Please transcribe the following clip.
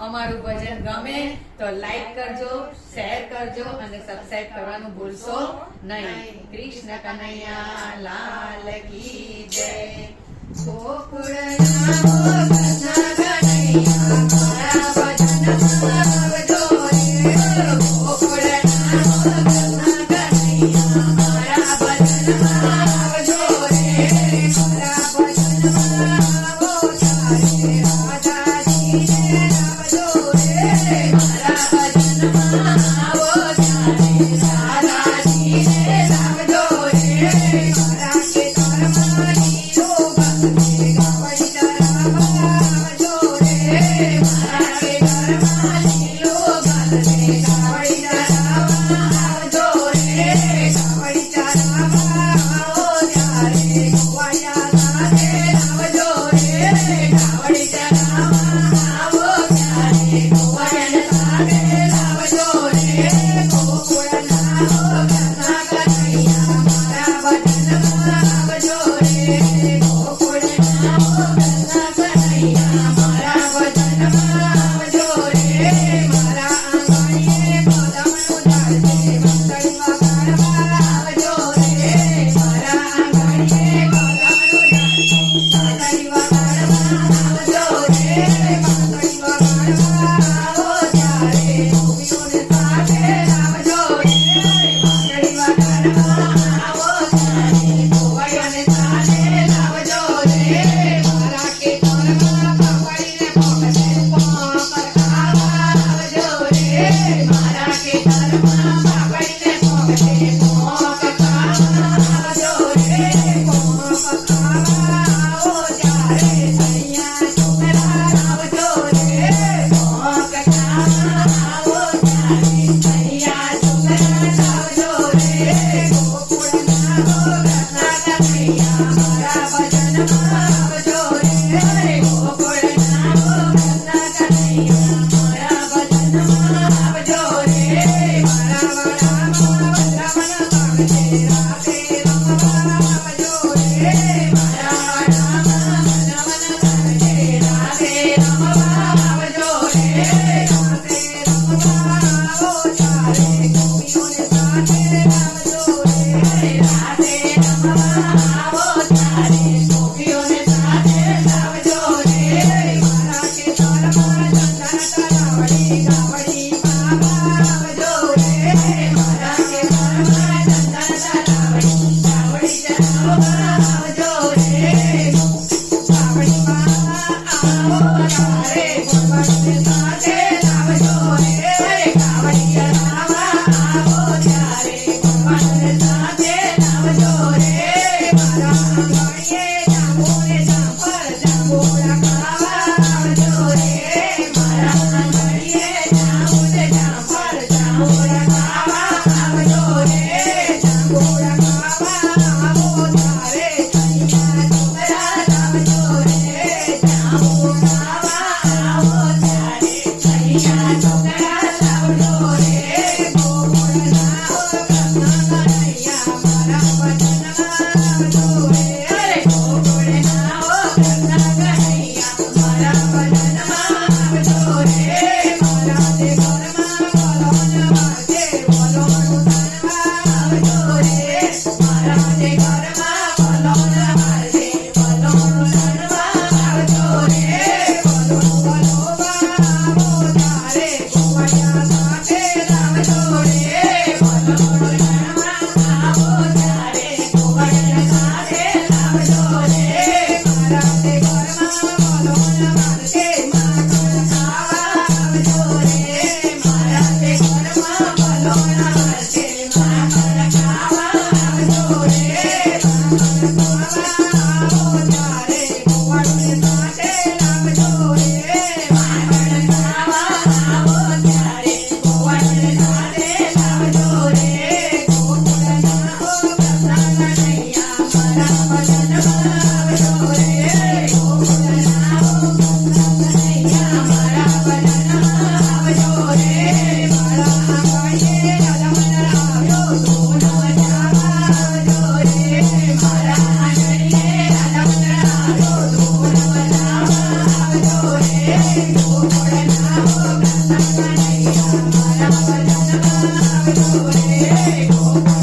અમારું ભજન ગમે તો લાઈક કરજો શેર કરજો અને સબસ્ક્રાઇબ કરવાનું ભૂલશો નહીં. કૃષ્ણ કનૈયા લાલ કી જય. ગોકુળ રે ગોકુળ